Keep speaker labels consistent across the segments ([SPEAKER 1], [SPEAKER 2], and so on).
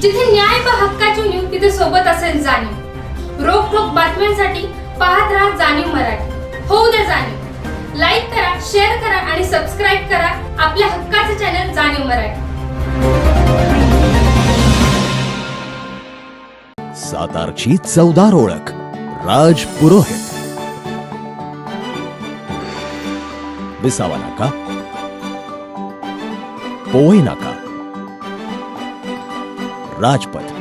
[SPEAKER 1] जिथे न्याय पहा हक्काची नीव तिथे सोबत असेल जाणीव. रोखोक बातम्यांसाठी पाहत राहा जाणीव मराठी. होऊ द्या जाणीव. लाईक करा शेअर करा आणि सबस्क्राईब करा आपल्या हक्काचे चॅनल जाणीव मराठी.
[SPEAKER 2] सातारची चौदार ओळख राज पुरोहित. विसावा नाका. पोवई नाका. राजपथ.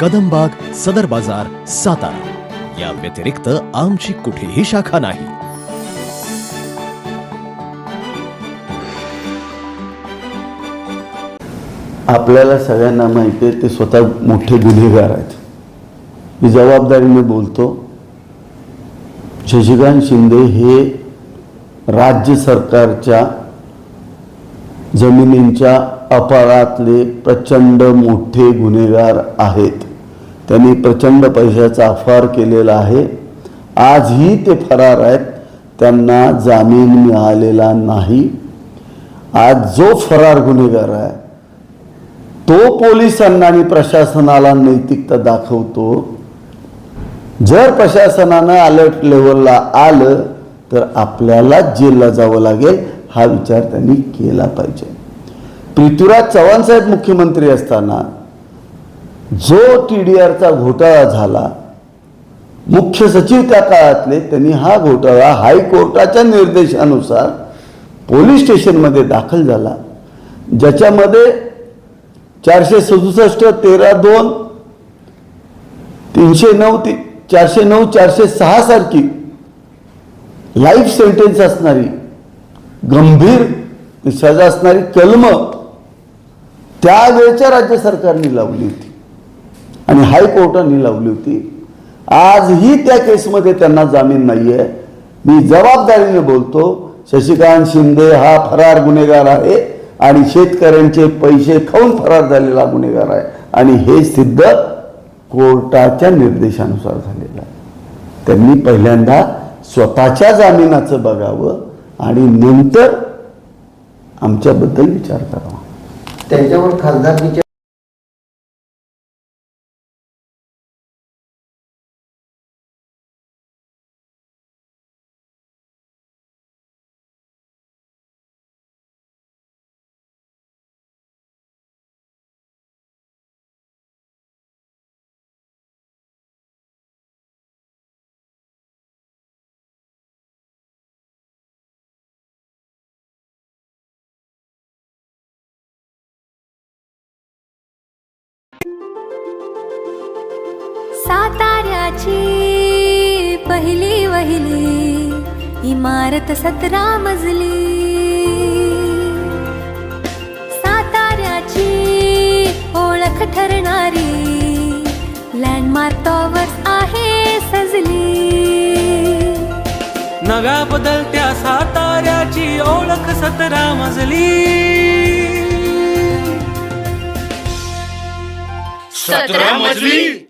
[SPEAKER 2] कदमबाग सदर बाजार सातारा. या व्यतिरिक्त आमची कुठेही शाखा नाही.
[SPEAKER 3] आपल्याला सगळ्यांना माहिती आहे ते स्वतः मोठे गुन्हेगार आहेत. मी जबाबदारीने बोलतो शशिकांत शिंदे हे राज्य सरकारच्या जमिनींच्या अपरातले प्रचंड मोठे गुन्हेगार आहेत. त्यांनी प्रचंड पैशाचा अफार केलेला आहे. आजही ते फरार आहेत. त्यांना जामीन मिळालेला नाही. आज जो फरार गुन्हेगार आहे तो पोलिसांना आणि प्रशासनाला नैतिकता दाखवतो. जर प्रशासनानं अलर्ट लेवलला आलं तर आपल्याला जेलला जावं लागेल हा विचार त्यांनी केला पाहिजे. पृथ्वीराज चव्हाण साहेब मुख्यमंत्री असताना जो टी डी आरचा घोटाळा झाला मुख्य सचिव त्या काळातले त्यांनी हा घोटाळा हायकोर्टाच्या निर्देशानुसार पोलीस स्टेशनमध्ये दाखल झाला. ज्याच्यामध्ये चारशे सदुसष्ट तेरा दोन तीनशे नऊ ती चारशे नऊ चारशे सहा सारखी लाईफ सेंटेन्स असणारी गंभीर सजा असणारी कलम त्यावेळच्या राज्य सरकारने लावली होती. आणि हायकोर्टाने लावली होती. आजही त्या केसमध्ये त्यांना जामीन नाही आहे मी जबाबदारीने बोलतो शशिकांत शिंदे हा फरार गुन्हेगार आहे आणि शेतकऱ्यांचे पैसे खाऊन फरार झालेला गुन्हेगार आहे. आणि हे सिद्ध कोर्टाच्या निर्देशानुसार झालेलं आहे. त्यांनी पहिल्यांदा स्वतःच्या जामिनाचं बघावं आणि नंतर आमच्याबद्दल विचार करावा.
[SPEAKER 4] त्यांच्यावर खासदारकीच्या
[SPEAKER 5] साताऱ्याची पहिली वहिली इमारत सतरा मजली. साताऱ्याची ओळख ठरणारी लँडमार्क टॉवर्स आहे सजली.
[SPEAKER 6] नव्या बदलत्या साताऱ्याची ओळख सतरा मजली.
[SPEAKER 7] सतरा मजली.